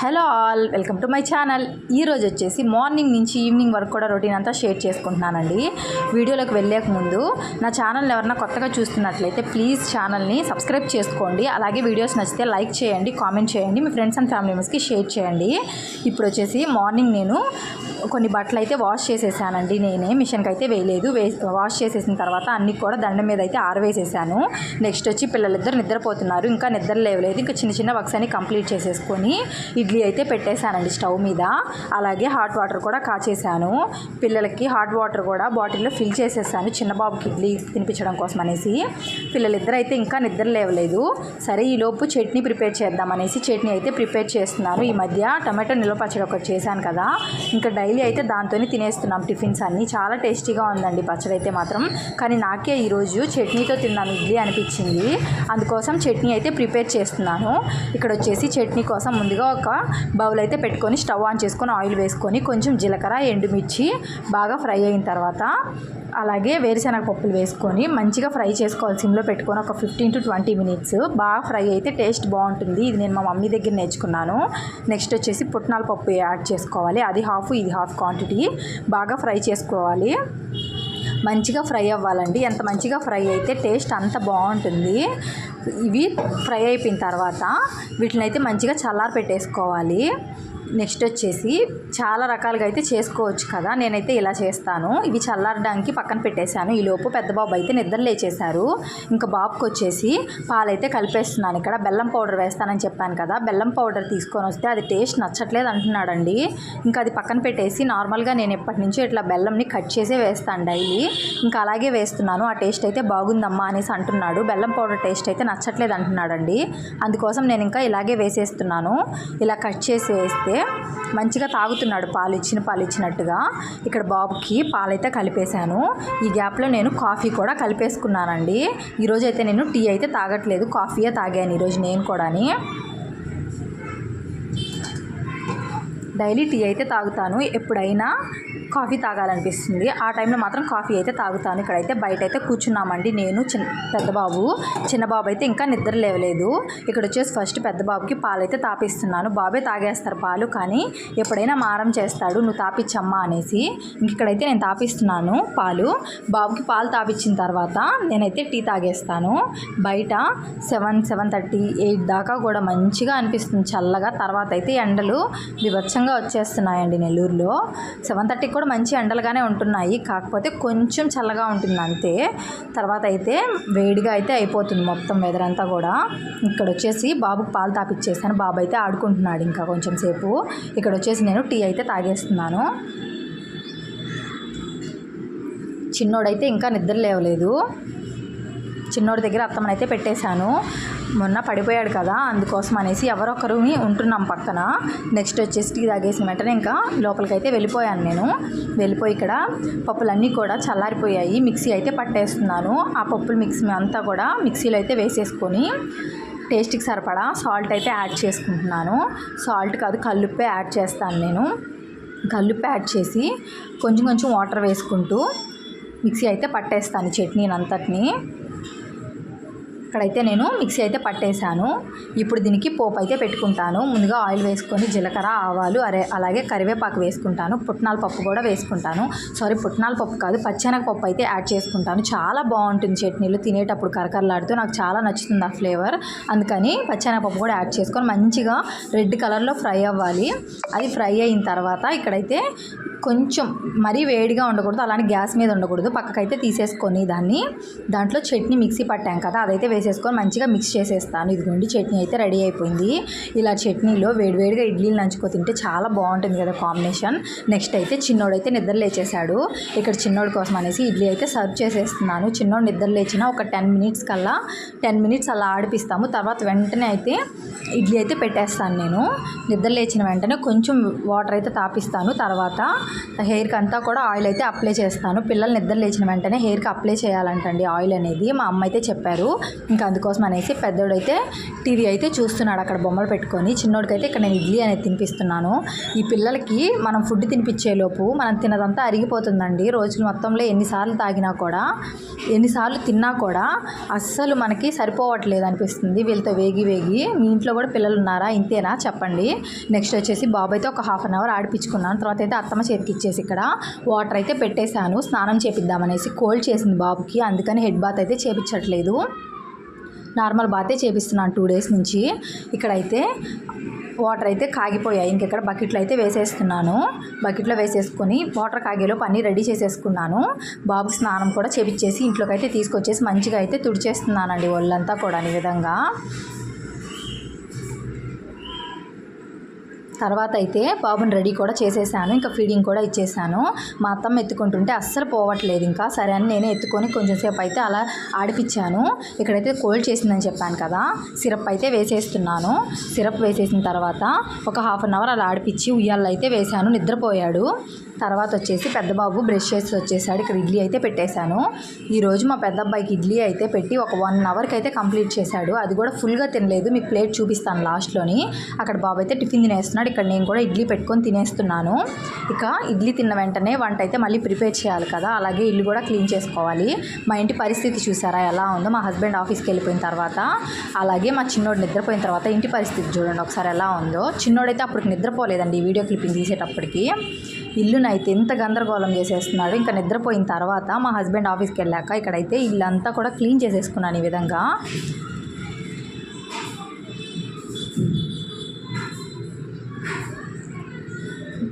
Hello all welcome to my channel. ఈరోజు వచ్చేసి morning నుంచి ఈవినింగ్ వరకు కూడా రొటీన్ అంతా షేర్ చేసుకుంటున్నానండి. వీడియోలోకి వెళ్ళేక ముందు నా ఛానల్ని ఎవరైనా కొత్తగా చూస్తున్నట్లయితే ప్లీజ్ ఛానల్ని సబ్స్క్రైబ్ చేసుకోండి. అలాగే వీడియోస్ నచ్చితే లైక్ చేయండి కామెంట్ చేయండి మీ ఫ్రెండ్స్ అండ్ ఫ్యామిలీ మెంబర్స్కి షేర్ చేయండి. ఇప్పుడు వచ్చేసి మార్నింగ్ నేను కొన్ని బట్టలు అయితే వాష్ చేసేసానండి. నేనే మిషన్కి అయితే వేయలేదు. వే వాష్ చేసేసిన తర్వాత అన్ని కూడా దండం మీద అయితే ఆరవేసేసాను. నెక్స్ట్ వచ్చి పిల్లలిద్దరు నిద్రపోతున్నారు. ఇంకా నిద్ర లేవలేదు. ఇంకా చిన్న చిన్న వర్క్స్ అన్ని కంప్లీట్ చేసేసుకొని ఇడ్లీ అయితే పెట్టేశానండి స్టవ్ మీద. అలాగే హాట్ వాటర్ కూడా కాచేసాను పిల్లలకి హాట్ వాటర్ కూడా బాటిల్లో ఫిల్ చేసేసాను చిన్న బాబుకి ఇడ్లీ తినిపించడం కోసం అనేసి. పిల్లలిద్దరు అయితే ఇంకా నిద్ర లేవలేదు. సరే ఈ లోపు చట్నీ ప్రిపేర్ చేద్దాం అనేసి చట్నీ అయితే ప్రిపేర్ చేస్తున్నాను. ఈ మధ్య టమాటో నిల్వ పచ్చడి ఒకటి చేశాను కదా. ఇంకా డైలీ అయితే దాంతోనే తినేస్తున్నాం టిఫిన్స్ అన్నీ. చాలా టేస్టీగా ఉందండి పచ్చడి అయితే మాత్రం. కానీ నాకే ఈరోజు చట్నీతో తిన్నాను ఇడ్లీ అనిపించింది. అందుకోసం చట్నీ అయితే ప్రిపేర్ చేస్తున్నాను. ఇక్కడ వచ్చేసి చట్నీ కోసం ముందుగా ఒక బౌల్ అయితే పెట్టుకొని స్టవ్ ఆన్ చేసుకొని ఆయిల్ వేసుకొని కొంచెం జీలకర్ర ఎండుమిర్చి బాగా ఫ్రై అయిన తర్వాత అలాగే వేరుశనగ పప్పులు వేసుకొని మంచిగా ఫ్రై చేసుకోవాలి సిమ్లో పెట్టుకొని ఒక ఫిఫ్టీన్ టు ట్వంటీ మినిట్స్. బాగా ఫ్రై అయితే టేస్ట్ బాగుంటుంది. ఇది నేను మా మమ్మీ దగ్గర నేర్చుకున్నాను. నెక్స్ట్ వచ్చేసి పుట్నాల పప్పు యాడ్ చేసుకోవాలి. అది హాఫ్ ఇది హాఫ్ క్వాంటిటీ. బాగా ఫ్రై చేసుకోవాలి. మంచిగా ఫ్రై అవ్వాలండి. ఎంత మంచిగా ఫ్రై అయితే టేస్ట్ అంత బాగుంటుంది. ఇవి ఫ్రై అయిపోయిన తర్వాత వీటిని అయితే మంచిగా చల్లారి పెట్టేసుకోవాలి నెక్స్ట్ వచ్చేసి చాలా రకాలుగా అయితే చేసుకోవచ్చు కదా నేనైతే ఇలా చేస్తాను. ఇవి చల్లారడానికి పక్కన పెట్టేశాను. ఈ లోపు పెద్ద బాబు అయితే నిద్ర లేచేశారు. ఇంకా బాబుకి వచ్చేసి పాలైతే కలిపేస్తున్నాను ఇక్కడ. బెల్లం పౌడర్ వేస్తానని చెప్పాను కదా బెల్లం పౌడర్ తీసుకొని వస్తే అది టేస్ట్ నచ్చట్లేదు అంటున్నాడండి. ఇంకా అది పక్కన పెట్టేసి నార్మల్గా నేను ఎప్పటి నుంచో ఇట్లా బెల్లంని కట్ చేసే వేస్తాను డైలీ. ఇంకా అలాగే వేస్తున్నాను. ఆ టేస్ట్ అయితే బాగుందమ్మా అనేసి అంటున్నాడు. బెల్లం పౌడర్ టేస్ట్ అయితే నచ్చట్లేదు అంటున్నాడండి. అందుకోసం నేను ఇంకా ఇలాగే వేసేస్తున్నాను. ఇలా కట్ చేసి వేస్తే మంచిగా తాగుతున్నాడు పాలు ఇచ్చిన పాలు ఇచ్చినట్టుగా. ఇక్కడ బాబుకి పాలైతే కలిపేశాను. ఈ గ్యాప్లో నేను కాఫీ కూడా కలిపేసుకున్నానండి. ఈరోజు అయితే నేను టీ అయితే తాగట్లేదు. కాఫీయే తాగాను ఈరోజు నేను కూడాని. డైలీ టీ అయితే తాగుతాను. ఎప్పుడైనా కాఫీ తాగాలనిపిస్తుంది. ఆ టైంలో మాత్రం కాఫీ అయితే తాగుతాను. ఇక్కడైతే బయట అయితే కూర్చున్నామండి నేను చిన్న పెద్ద బాబు చిన్న బాబు అయితే ఇంకా నిద్ర లేవలేదు. ఇక్కడ వచ్చేసి ఫస్ట్ పెద్ద బాబుకి పాలు అయితే తాపిస్తున్నాను. బాబే తాగేస్తారు పాలు కానీ ఎప్పుడైనా మారం చేస్తాడు. నువ్వు తాపిచ్చమ్మా అనేసి ఇక్కడైతే నేను తాపిస్తున్నాను పాలు. బాబుకి పాలు తాపిచ్చిన తర్వాత నేనైతే టీ తాగేస్తాను. బయట సెవెన్ సెవెన్ థర్టీ ఎయిట్ దాకా కూడా మంచిగా అనిపిస్తుంది. చల్లగా తర్వాత అయితే ఎండలు వివత్సంగా వచ్చేస్తున్నాయండి నెల్లూరులో. సెవెన్ థర్టీకి కూడా మంచి ఎండలుగానే ఉంటున్నాయి. కాకపోతే కొంచెం చల్లగా ఉంటుంది అంతే. తర్వాత అయితే వేడిగా అయితే అయిపోతుంది మొత్తం వెదర్ అంతా కూడా. ఇక్కడ వచ్చేసి బాబుకు పాలు తాపిచ్చేసాను. బాబు అయితే ఆడుకుంటున్నాడు ఇంకా కొంచెం సేపు. ఇక్కడ వచ్చేసి నేను టీ అయితే తాగేస్తున్నాను. చిన్నోడైతే ఇంకా నిద్ర లేవలేదు. చిన్నోడి దగ్గర అత్తమ్మనైతే పెట్టేశాను. మొన్న పడిపోయాడు కదా అందుకోసం అనేసి ఎవరొకరుని ఉంటున్నాం పక్కన. నెక్స్ట్ వచ్చేసి టీ తాగేసిన వెంటనే ఇంకా లోపలికైతే వెళ్ళిపోయాను నేను. వెళ్ళిపోయి ఇక్కడ పప్పులన్నీ కూడా చల్లారిపోయాయి. మిక్సీ అయితే పట్టేస్తున్నాను. ఆ పప్పుల మిక్సీ అంతా కూడా మిక్సీలో అయితే వేసేసుకొని టేస్ట్కి సరిపడా సాల్ట్ అయితే యాడ్ చేసుకుంటున్నాను. సాల్ట్ కాదు కల్లుప్పే యాడ్ చేస్తాను నేను. కల్లుప్పే యాడ్ చేసి కొంచెం కొంచెం వాటర్ వేసుకుంటూ మిక్సీ అయితే పట్టేస్తాను చట్నీని అంతటిని ఇక్కడైతే నేను మిక్సీ అయితే పట్టేశాను. ఇప్పుడు దీనికి పోపు అయితే పెట్టుకుంటాను. ముందుగా ఆయిల్ వేసుకొని జీలకర్ర ఆవాలు అరే అలాగే కరివేపాకు వేసుకుంటాను. పుట్నాల పప్పు కూడా వేసుకుంటాను. సారీ పుట్నాల పప్పు కాదు పచ్చెనగ పప్పు అయితే యాడ్ చేసుకుంటాను. చాలా బాగుంటుంది చట్నీలు. తినేటప్పుడు కరకరలాడుతూ నాకు చాలా నచ్చుతుంది ఆ ఫ్లేవర్. అందుకని పచ్చెనగ పప్పు కూడా యాడ్ చేసుకొని మంచిగా రెడ్ కలర్లో ఫ్రై అవ్వాలి. అది ఫ్రై అయిన తర్వాత ఇక్కడైతే కొంచెం మరీ వేడిగా ఉండకూడదు అలానే గ్యాస్ మీద ఉండకూడదు. పక్కకైతే తీసేసుకొని దాన్ని. దాంట్లో చట్నీ మిక్సీ పట్టాం కదా అదైతే వేసేసుకొని మంచిగా మిక్స్ చేసేస్తాను. ఇదిగోండి చట్నీ అయితే రెడీ అయిపోయింది. ఇలా చట్నీలో వేడివేడిగా ఇడ్లీలు నంచుకో తింటే చాలా బాగుంటుంది కదా కాంబినేషన్ నెక్స్ట్ అయితే చిన్నోడైతే నిద్ర లేచేశాడు. ఇక్కడ చిన్నోడి కోసం అనేసి ఇడ్లీ అయితే సర్వ్ చేసేస్తున్నాను. చిన్నోడు నిద్ర లేచిన ఒక టెన్ మినిట్స్ కల్లా టెన్ మినిట్స్ అలా ఆడిపిస్తాము. తర్వాత వెంటనే అయితే ఇడ్లీ అయితే పెట్టేస్తాను నేను. నిద్ర లేచిన వెంటనే కొంచెం వాటర్ అయితే తాపిస్తాను. తర్వాత హెయిర్కి అంతా కూడా ఆయిల్ అయితే అప్లై చేస్తాను. పిల్లలు నిద్ర లేచిన వెంటనే హెయిర్కి అప్లై చేయాలంటండి ఆయిల్ అనేది. మా అమ్మ అయితే చెప్పారు. ఇంకా అందుకోసం అనేసి పెద్దోడైతే టీవీ అయితే చూస్తున్నాడు అక్కడ బొమ్మలు పెట్టుకొని. చిన్నోడికైతే ఇక్కడ నేను ఇడ్లీ అనేది తినిపిస్తున్నాను. ఈ పిల్లలకి మనం ఫుడ్ తినిపించేలోపు మనం తినదంతా అరిగిపోతుందండి. రోజులు మొత్తంలో ఎన్నిసార్లు తాగినా కూడా ఎన్నిసార్లు తిన్నా కూడా అస్సలు మనకి సరిపోవట్లేదు అనిపిస్తుంది. వీళ్ళతో వేగి వేగి మీ ఇంట్లో కూడా పిల్లలు ఉన్నారా? ఇంతేనా? చెప్పండి. నెక్స్ట్ వచ్చేసి బాబు అయితే ఒక హాఫ్ అన్ అవర్ ఆడిపించుకున్నాను. తర్వాత అయితే అత్తమ్మ చేతికి ఇచ్చేసి ఇక్కడ వాటర్ అయితే పెట్టేశాను. స్నానం చేపిద్దామనేసి కోల్డ్ చేసింది బాబుకి. అందుకని హెడ్ బాత్ అయితే చేపించట్లేదు. నార్మల్ బాతే చేపిస్తున్నాను టూ డేస్ నుంచి. ఇక్కడైతే వాటర్ అయితే కాగిపోయాయి. ఇంకెక్కడ బకెట్లో అయితే వేసేస్తున్నాను. బకెట్లో వేసేసుకొని వాటర్ కాగేలోపు అన్నీ రెడీ చేసేసుకున్నాను. బాబు స్నానం కూడా చేపించేసి ఇంట్లోకి అయితే తీసుకొచ్చేసి మంచిగా అయితే తుడిచేస్తున్నానండి ఒళ్ళంతా కూడా ఈ విధంగా. తర్వాత అయితే బాబుని రెడీ కూడా చేసేసాను. ఇంకా ఫీడింగ్ కూడా ఇచ్చేసాను. మా అత్తమ్మ ఎత్తుకుంటుంటే అస్సలు పోవట్లేదు ఇంకా. సరే అని నేనే ఎత్తుకొని కొంచెం సేపు అయితే అలా ఆడిపించాను. ఇక్కడైతే కోల్డ్ చేసిందని చెప్పాను కదా. సిరప్ అయితే వేసేస్తున్నాను. సిరప్ వేసేసిన తర్వాత ఒక హాఫ్ అన్ అవర్ అలా ఆడిపించి ఉయ్యాల్లో అయితే వేశాను. నిద్రపోయాడు. తర్వాత వచ్చేసి పెద్ద బాబు బ్రష్ చేసి వచ్చేసాడు. ఇక్కడ ఇడ్లీ అయితే పెట్టేశాను. ఈరోజు మా పెద్ద అబ్బాయికి ఇడ్లీ అయితే పెట్టి ఒక వన్ అవర్కి అయితే కంప్లీట్ చేశాడు. అది కూడా ఫుల్గా తినలేదు. మీకు ప్లేట్ చూపిస్తాను లాస్ట్లోని. అక్కడ బాబు అయితే టిఫిన్ తినేస్తున్నాడు. ఇక్కడ నేను కూడా ఇడ్లీ పెట్టుకొని తినేస్తున్నాను. ఇక ఇడ్లీ తిన్న వెంటనే వంట అయితే మళ్ళీ ప్రిపేర్ చేయాలి కదా. అలాగే ఇల్లు కూడా క్లీన్ చేసుకోవాలి. మా ఇంటి పరిస్థితి చూసారా? ఎలా ఉందో మా హస్బెండ్ ఆఫీస్కి వెళ్ళిపోయిన తర్వాత. అలాగే మా చిన్నోడు నిద్రపోయిన తర్వాత ఇంటి పరిస్థితి చూడండి. ఒకసారి ఎలా ఉందో. చిన్నోడైతే అప్పటికి నిద్రపోలేదండి. ఈ వీడియో క్లిప్పింగ్ తీసేటప్పటికి. ఇల్లునైతే ఎంత గందరగోళం చేసేస్తున్నాడు ఇంకా నిద్రపోయిన తర్వాత మా హస్బెండ్ ఆఫీస్కి వెళ్ళాక ఇక్కడైతే ఇల్లంతా కూడా క్లీన్ చేసేసుకున్నాను ఈ విధంగా.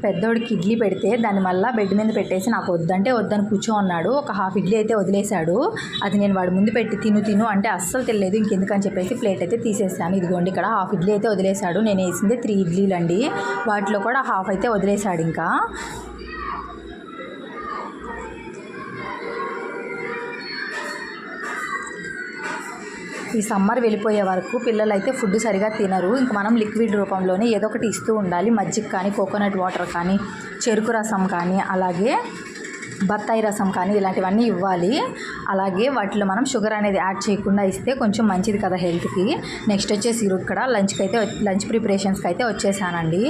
పెద్దోడికి ఇడ్లీ పెడితే దాన్ని మళ్ళీ బెడ్ మీద పెట్టేసి నాకు వద్దంటే వద్దని కూర్చో ఉన్నాడు ఒక హాఫ్ ఇడ్లీ అయితే వదిలేశాడు. అది నేను వాడి ముందు పెట్టి తిను తిను అంటే అస్సలు తెలియదు ఇంకెందుకని చెప్పేసి ప్లేట్ అయితే తీసేసాను. ఇదిగోండి ఇక్కడ హాఫ్ ఇడ్లీ అయితే వదిలేశాడు. నేను వేసింది త్రీ ఇడ్లీలు అండి వాటిలో కూడా హాఫ్ అయితే వదిలేశాడు ఇంకా. ఈ సమ్మర్ వెళ్ళిపోయే వరకు పిల్లలు అయితే ఫుడ్ సరిగా తినరు. ఇంక మనం లిక్విడ్ రూపంలోనే ఏదో ఒకటి ఇస్తూ ఉండాలి. మజ్జిగ కానీ కోకోనట్ వాటర్ కానీ చెరుకు రసం కానీ అలాగే బత్తాయి రసం కానీ ఇలాంటివన్నీ ఇవ్వాలి. అలాగే వాటిలో మనం షుగర్ అనేది యాడ్ చేయకుండా ఇస్తే కొంచెం మంచిది కదా హెల్త్కి. నెక్స్ట్ వచ్చేసి ఇక్కడ లంచ్కి అయితే లంచ్ ప్రిపరేషన్స్కి అయితే వచ్చేసానండి.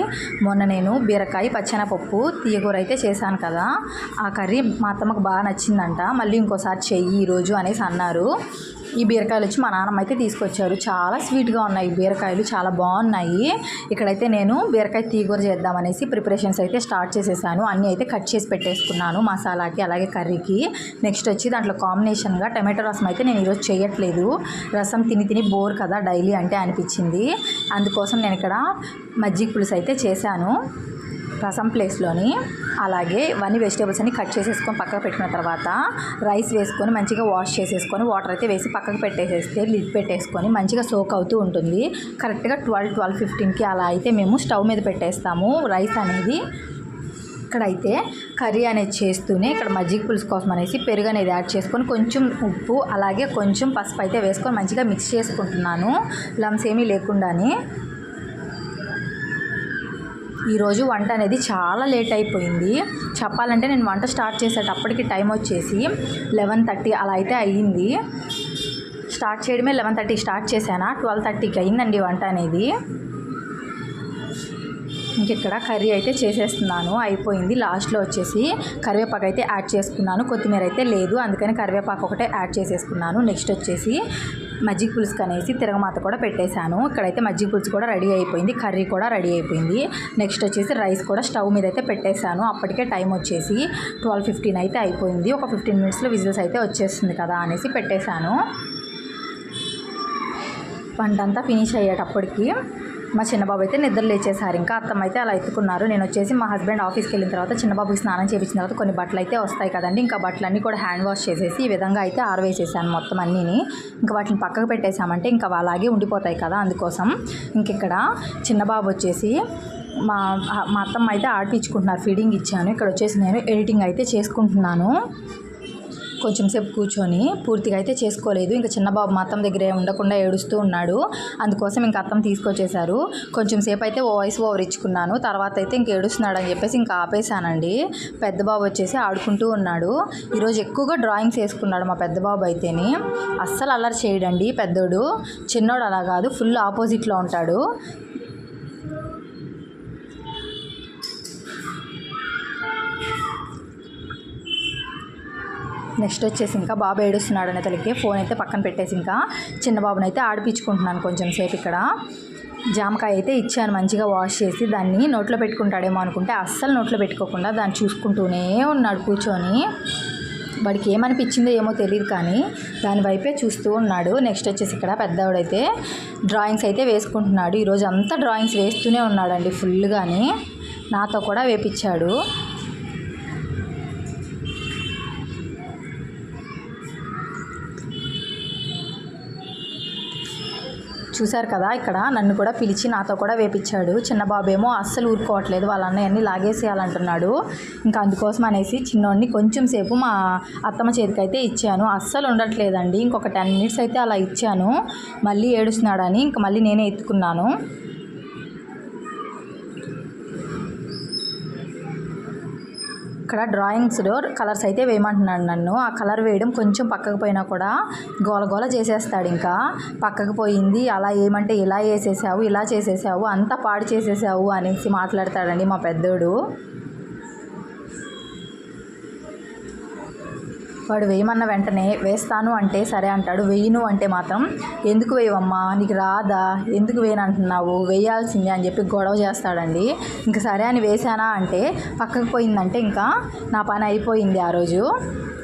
మొన్న నేను బీరకాయ పచ్చెనపప్పు తీయగూర అయితే చేశాను కదా. ఆ కర్రీ మా అత్తమ్మకు బాగా నచ్చిందంట. మళ్ళీ ఇంకోసారి చెయ్యి ఈరోజు అనేసి అన్నారు. ఈ బీరకాయలు వచ్చి మా నాన్నమ్మ అయితే తీసుకొచ్చారు. చాలా స్వీట్గా ఉన్నాయి ఈ బీరకాయలు చాలా బాగున్నాయి. ఇక్కడైతే నేను బీరకాయ తీగూర చేద్దామనేసి ప్రిపరేషన్స్ అయితే స్టార్ట్ చేసేసాను. అన్నీ అయితే కట్ చేసి పెట్టేసుకున్నాను మసాలాకి అలాగే కర్రీకి. నెక్స్ట్ వచ్చి దాంట్లో కాంబినేషన్గా టమాటో రసం అయితే నేను ఈరోజు చేయట్లేదు. రసం తిని తిని బోర్ కదా డైలీ అంటే అనిపించింది. అందుకోసం నేను ఇక్కడ మజ్జిగ పులుసు అయితే చేశాను. రసం ప్లేస్లోని అలాగే ఇవన్నీ వెజిటేబుల్స్ అన్ని కట్ చేసేసుకొని పక్కకు పెట్టుకున్న తర్వాత రైస్ వేసుకొని మంచిగా వాష్ చేసేసుకొని వాటర్ అయితే వేసి పక్కకు పెట్టేసేస్తే లిడ్ పెట్టేసుకొని మంచిగా సోక్ అవుతూ ఉంటుంది. కరెక్ట్గా ట్వెల్వ్ ట్వెల్వ్ ఫిఫ్టీన్కి అలా అయితే మేము స్టవ్ మీద పెట్టేస్తాము. రైస్ అనేది ఇక్కడైతే కర్రీ అనేది చేస్తూనే ఇక్కడ మజ్జిగ పులుసు కోసం అనేసి పెరుగు అనేది యాడ్ చేసుకొని కొంచెం ఉప్పు అలాగే కొంచెం పసుపు అయితే వేసుకొని మంచిగా మిక్స్ చేసుకుంటున్నాను. లమ్స్ ఏమీ లేకుండానే ఈరోజు వంట అనేది చాలా లేట్ అయిపోయింది. చెప్పాలంటే నేను వంట స్టార్ట్ చేసేటప్పటికి టైం వచ్చేసి లెవెన్ థర్టీ అలా అయితే అయ్యింది స్టార్ట్ చేయడమే లెవెన్ థర్టీ స్టార్ట్ చేశానా? ట్వెల్వ్ థర్టీకి అయిందండి వంట అనేది. ఇంకెక్కడ కర్రీ అయితే చేసేస్తున్నాను. అయిపోయింది. లాస్ట్లో వచ్చేసి కరివేపాకు అయితే యాడ్ చేసుకున్నాను. కొత్తిమీర అయితే లేదు. అందుకని కరివేపాకు ఒకటే యాడ్ చేసేసుకున్నాను. నెక్స్ట్ వచ్చేసి మజ్జిగ పులుసుకు అనేసి తిరగమాత కూడా పెట్టేశాను. ఇక్కడైతే మజ్జిగ పులుసు కూడా రెడీ అయిపోయింది. కర్రీ కూడా రెడీ అయిపోయింది. నెక్స్ట్ వచ్చేసి రైస్ కూడా స్టవ్ మీద అయితే పెట్టేశాను. అప్పటికే టైం వచ్చేసి ట్వెల్వ్ ఫిఫ్టీన్ అయితే అయిపోయింది. ఒక ఫిఫ్టీన్ మినిట్స్లో విజిల్స్ అయితే వచ్చేస్తుంది కదా అనేసి పెట్టేశాను. వంట అంతా ఫినిష్ అయ్యేటప్పటికి మా చిన్నబాబు అయితే నిద్ర లేచేసారు ఇంకా అత్తమ్మ అయితే అలా ఎత్తుకున్నారు. నేను వచ్చేసి మా హస్బెండ్ ఆఫీస్కి వెళ్ళిన తర్వాత చిన్నబాబుకి స్నానం చేయించిన తర్వాత కొన్ని బట్టలు అయితే వస్తాయి కదండి. ఇంకా బట్టలన్నీ కూడా హ్యాండ్ వాష్ చేసేసి ఈ విధంగా అయితే ఆరవేసేసాను మొత్తం అన్నీని. ఇంకా వాటిని పక్కకు పెట్టేశామంటే ఇంకా అలాగే ఉండిపోతాయి కదా అందుకోసం. ఇంక ఇక్కడ చిన్నబాబు వచ్చేసి మా మా అత్తమ్మ అయితే ఆడిపించుకుంటున్నారు. ఫీడింగ్ ఇచ్చాను. ఇక్కడ వచ్చేసి నేను ఎడిటింగ్ అయితే చేసుకుంటున్నాను. కొంచెం సేపు కూర్చొని పూర్తిగా అయితే చేసుకోలేదు. ఇంకా చిన్న బాబు మా అత్తమ్మ దగ్గరే ఉండకుండా ఏడుస్తూ ఉన్నాడు. అందుకోసం ఇంకా అత్తమ్మ తీసుకొచ్చేశారు. కొంచెం సేపు అయితే ఓ వాయిస్ ఓవర్ ఇచ్చుకున్నాను. తర్వాత అయితే ఇంక ఏడుస్తున్నాడు అని చెప్పేసి ఇంకా ఆపేసానండి పెద్ద బాబు వచ్చేసి ఆడుకుంటూ ఉన్నాడు. ఈరోజు ఎక్కువగా డ్రాయింగ్స్ వేసుకున్నాడు మా పెద్ద బాబు అయితేని. అస్సలు అల్లరి చేయడండి పెద్దోడు. చిన్నోడు అలా కాదు. ఫుల్ ఆపోజిట్లో ఉంటాడు. నెక్స్ట్ వచ్చేసి ఇంకా బాబు ఏడుస్తున్నాడు అనే తలకి ఫోన్ అయితే పక్కన పెట్టేసి ఇంకా చిన్న బాబుని అయితే ఆడిపించుకుంటున్నాను కొంచెం సేపు ఇక్కడ. జామకాయ అయితే ఇచ్చాను మంచిగా వాష్ చేసి దాన్ని నోట్లో పెట్టుకుంటాడేమో అనుకుంటే అస్సలు నోట్లో పెట్టుకోకుండా దాన్ని చూసుకుంటూనే ఉన్నాడు కూర్చొని. వాడికి ఏమనిపించిందో ఏమో తెలియదు కానీ దాని వైపే చూస్తూ ఉన్నాడు. నెక్స్ట్ వచ్చేసి ఇక్కడ పెద్దవాడైతే డ్రాయింగ్స్ అయితే వేసుకుంటున్నాడు. ఈరోజు అంతా డ్రాయింగ్స్ వేస్తూనే ఉన్నాడండి ఫుల్గాని నాతో కూడా వేపించాడు. చూశారు కదా ఇక్కడ. నన్ను కూడా పిలిచి నాతో కూడా వేపించాడు. చిన్న బాబేమో అస్సలు ఊరుకోవట్లేదు. వాళ్ళ అన్నయ్యన్ని లాగేసేయాలంటున్నాడు. ఇంకా అందుకోసం అనేసి చిన్నోడిని కొంచెం సేపు మా అత్తమ్మ చేతికి అయితే ఇచ్చాను. అస్సలు ఉండట్లేదండి. ఇంకొక టెన్ మినిట్స్ అయితే అలా ఇచ్చాను. మళ్ళీ ఏడుస్తున్నాడని ఇంకా మళ్ళీ నేనే ఎత్తుకున్నాను. ఇక్కడ డ్రాయింగ్స్లో కలర్స్ అయితే వేయమంటున్నాడు నన్ను. ఆ కలర్ వేయడం కొంచెం పక్కకు పోయినా కూడా గోల గోల చేసేస్తాడు ఇంకా. పక్కకు పోయింది అలా ఏమంటే ఇలా వేసేసావు ఇలా చేసేసావు అంతా పాడు చేసేసావు అనేసి మాట్లాడతాడండి మా పెద్దోడు. వాడు వేయమన్న వెంటనే వేస్తాను అంటే సరే అంటాడు. వేయను అంటే మాత్రం ఎందుకు వేయవమ్మా? నీకు రాదా? ఎందుకు వేయనంటున్నావు వేయాల్సిందే అని చెప్పి గొడవ చేస్తాడండి. ఇంకా సరే అని వేసానా అంటే పక్కకు పోయిందంటే ఇంకా నా పని అయిపోయింది ఆ రోజు.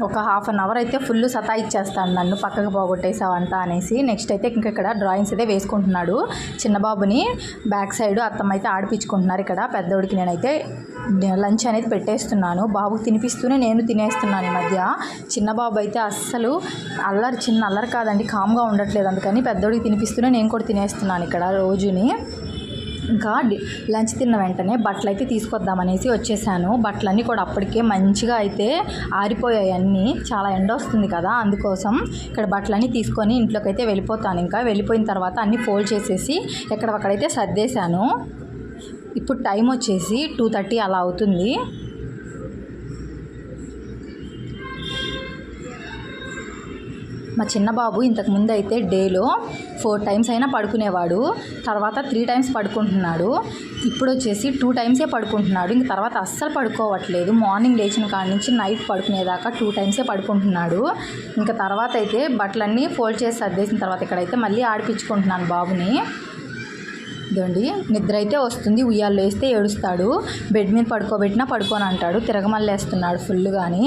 ఒక హాఫ్ అన్ అవర్ అయితే ఫుల్ సతా ఇచ్చేస్తాడు నన్ను. పక్కకు పోగొట్టేసావంతా అనేసి నెక్స్ట్ అయితే ఇంక ఇక్కడ డ్రాయింగ్స్ అయితే వేసుకుంటున్నాడు. చిన్నబాబుని బ్యాక్ సైడ్ అత్తమ్మ అయితే ఆడిపించుకుంటున్నారు ఇక్కడ. పెద్దోడికి నేనైతే లంచ్ అనేది పెట్టేస్తున్నాను. బాబుకి తినిపిస్తూనే నేను తినేస్తున్నాను ఈ మధ్య. చిన్న బాబు అయితే అస్సలు అల్లరి చిన్న అల్లరి కాదండి. కామ్గా ఉండట్లేదు. అందుకని పెద్దోడికి తినిపిస్తూనే నేను కూడా తినేస్తున్నాను ఇక్కడ రోజుని. ఇంకా లంచ్ తిన్న వెంటనే బట్టలు అయితే తీసుకొద్దామనేసి వచ్చేసాను. బట్టలన్నీ కూడా అప్పటికే మంచిగా అయితే ఆరిపోయాయి అన్నీ. చాలా ఎండ వస్తుంది కదా అందుకోసం ఇక్కడ బట్టలన్నీ తీసుకొని ఇంట్లోకి అయితే వెళ్ళిపోతాను. ఇంకా వెళ్ళిపోయిన తర్వాత అన్నీ ఫోల్డ్ చేసేసి ఎక్కడొక్కడైతే సర్దేశాను. ఇప్పుడు టైం వచ్చేసి టూ థర్టీ అలా అవుతుంది. మా చిన్న బాబు ఇంతకు ముందు అయితే డేలో ఫోర్ టైమ్స్ అయినా పడుకునేవాడు. తర్వాత త్రీ టైమ్స్ పడుకుంటున్నాడు. ఇప్పుడు వచ్చేసి టూ టైమ్సే పడుకుంటున్నాడు. ఇంక తర్వాత అస్సలు పడుకోవట్లేదు. మార్నింగ్ లేచిన కాడ నుంచి నైట్ పడుకునేదాకా టూ టైమ్సే పడుకుంటున్నాడు. ఇంకా తర్వాత అయితే బట్టలన్నీ ఫోల్డ్ చేసి సర్దేసిన తర్వాత ఇక్కడైతే మళ్ళీ ఆడిపించుకుంటున్నాను బాబుని. ఇదండి నిద్ర అయితే వస్తుంది. ఉయ్యాల్లో వేస్తే ఏడుస్తాడు. బెడ్ మీద పడుకోబెట్టినా పడుకోని అంటాడు తిరగమల్లేస్తున్నాడు ఫుల్ కానీ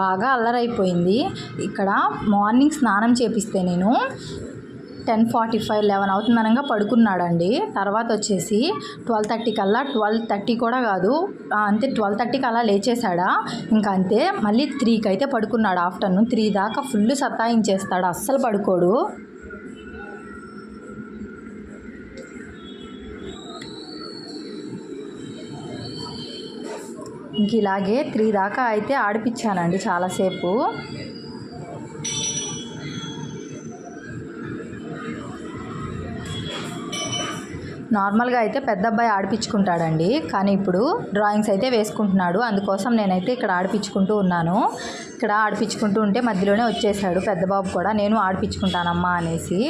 బాగా అల్లరైపోయింది. ఇక్కడ మార్నింగ్ స్నానం చేపిస్తే నేను టెన్ ఫార్టీ ఫైవ్ లెవెన్ అవుతుందనగా పడుకున్నాడండి. తర్వాత వచ్చేసి ట్వెల్వ్ థర్టీ కల్లా ట్వెల్వ్ థర్టీ కూడా కాదు. అంతే ట్వెల్వ్ థర్టీకి అలా లేచేశాడా? ఇంకా అంతే. మళ్ళీ త్రీకి అయితే పడుకున్నాడు ఆఫ్టర్నూన్. త్రీ దాకా ఫుల్ సతాయించేస్తాడు అస్సలు పడుకోడు. ఇంక ఇలాగే త్రీ దాకా అయితే ఆడిపించానండి చాలాసేపు. నార్మల్గా అయితే పెద్ద అబ్బాయి ఆడిపించుకుంటాడండి కానీ ఇప్పుడు డ్రాయింగ్స్ అయితే వేసుకుంటున్నాడు. అందుకోసం నేనైతే ఇక్కడ ఆడిపించుకుంటూ ఉన్నాను. ఇక్కడ ఆడిపించుకుంటూ ఉంటే మధ్యలోనే వచ్చేసాడు పెద్ద బాబు కూడా. నేను ఆడిపించుకుంటానమ్మా అనేసి.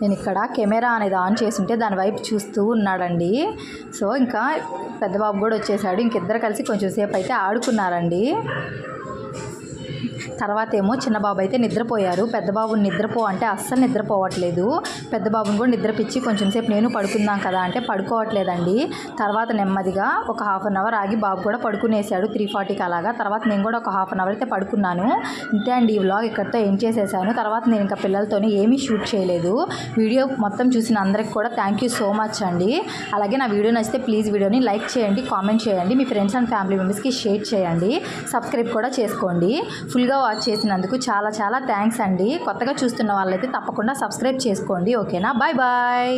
నేను ఇక్కడ కెమెరా అనేది ఆన్ చేసి ఉంటే దాని వైపు చూస్తూ ఉన్నాడండి. సో ఇంకా పెద్దబాబు కూడా వచ్చేసాడు. ఇంకిద్దరు కలిసి కొంచెం సేపు అయితే ఆడుకున్నారండి. తర్వాత ఏమో చిన్న బాబు అయితే నిద్రపోయారు. పెద్ద బాబుని నిద్రపో అంటే అస్సలు నిద్రపోవట్లేదు. పెద్ద బాబుని కూడా నిద్రపిచ్చి కొంచెం సేపు నేను పడుకుందాం కదా అంటే పడుకోవట్లేదండి. తర్వాత నెమ్మదిగా ఒక హాఫ్ అన్ అవర్ ఆగి బాబు కూడా పడుకునేసాడు త్రీ ఫార్టీకి అలాగా. తర్వాత నేను కూడా ఒక హాఫ్ అన్ అవర్ అయితే పడుకున్నాను. ఇంతే అండి ఈ వ్లాగ్ ఇక్కడితో ఏం చేసేసాను. తర్వాత నేను ఇంకా పిల్లలతోని ఏమీ షూట్ చేయలేదు. వీడియో మొత్తం చూసిన అందరికి కూడా థ్యాంక్ యూ సో మచ్ అండి. అలాగే నా వీడియో నచ్చితే ప్లీజ్ వీడియోని లైక్ చేయండి కామెంట్ చేయండి. మీ ఫ్రెండ్స్ అండ్ ఫ్యామిలీ మెంబర్స్కి షేర్ చేయండి. సబ్స్క్రైబ్ కూడా చేసుకోండి. ఫుల్గా వాచ్ చేసినందుకు చాలా చాలా థ్యాంక్స్ అండి. కొత్తగా చూస్తున్న వాళ్ళైతే తప్పకుండా సబ్స్క్రైబ్ చేసుకోండి ఓకేనా? Bye bye